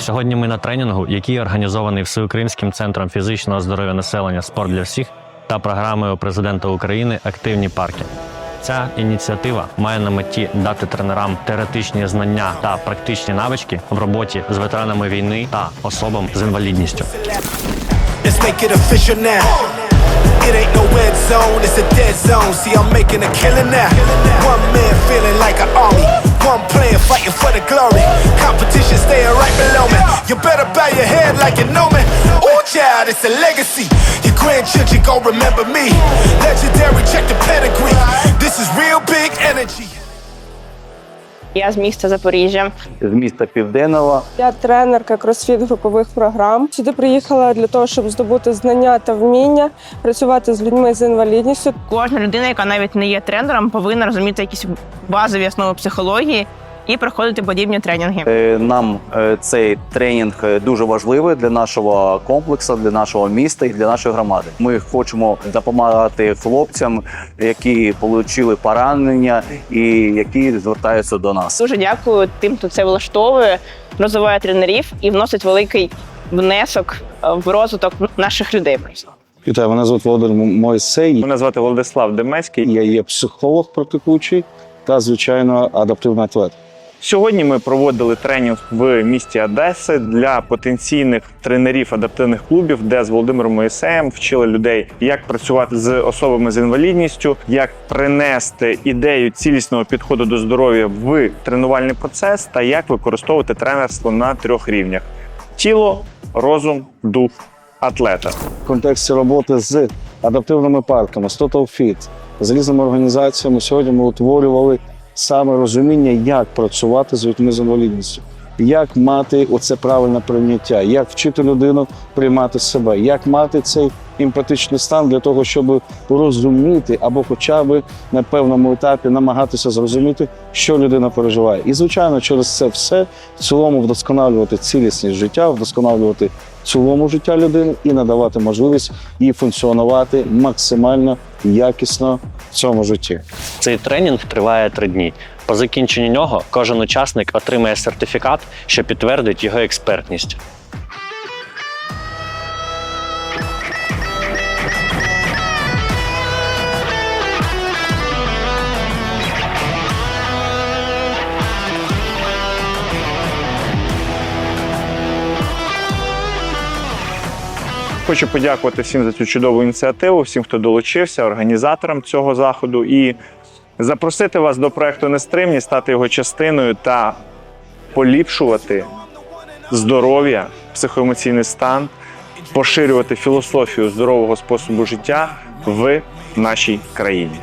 Сьогодні ми на тренінгу, який організований Всеукраїнським центром фізичного здоров'я населення Спорт для всіх та програмою президента України Активні парки. Ця ініціатива має на меті дати тренерам теоретичні знання та практичні навички в роботі з ветеранами війни та особам з інвалідністю. It ain't no red zone, it's a dead zone. See, I'm making a killing now. One You better bow your head like you know me. Ooh, child, it's a legacy. Your grandchildren gon' remember me. Legendary, check the pedigree. This is real big energy. Я з міста Запоріжжя. з міста Південного. Я тренерка кросфіт групових програм. Сюди приїхала для того, щоб здобути знання та вміння працювати з людьми з інвалідністю. Кожна людина, яка навіть не є тренером, повинна розуміти якісь базові основи психології і проходити подібні тренінги. Е, Нам е, цей тренінг е, дуже важливий для нашого комплексу, для нашого міста і для нашої громади. Ми хочемо допомагати хлопцям, які отримали поранення і які звертаються до нас. Дуже дякую тим, хто це влаштовує, розвиває тренерів і вносить великий внесок в розвиток наших людей. Вітаю, мене звуть Володимир Мойсей. Мене звати Владислав Демецький. Я є психолог практикуючий та, звичайно, адаптивний атлет. Сьогодні ми проводили тренінг в місті Одеси для потенційних тренерів адаптивних клубів, де з Володимиром Моїсеєм вчили людей, як працювати з особами з інвалідністю, як принести ідею цілісного підходу до здоров'я в тренувальний процес та як використовувати тренерство на трьох рівнях: тіло, розум, дух, атлета. В контексті роботи з адаптивними парками, з Total Fit, з різними організаціями сьогодні ми утворювали саме розуміння, як працювати з людьми з інвалідністю, як мати оце правильне прийняття, як вчити людину приймати себе, як мати цей емпатичний стан для того, щоб розуміти або хоча б на певному етапі намагатися зрозуміти, що людина переживає. І звичайно, через це все в цілому вдосконалювати цілісність життя, вдосконалювати цілому життя людини і надавати можливість їй функціонувати максимально якісно в цьому житті. Цей тренінг триває три дні. По закінченню нього кожен учасник отримає сертифікат, що підтвердить його експертність. Хочу подякувати всім за цю чудову ініціативу, всім, хто долучився, організаторам цього заходу, і запросити вас до проекту Нестримні, стати його частиною та поліпшувати здоров'я, психоемоційний стан, поширювати філософію здорового способу життя в нашій країні.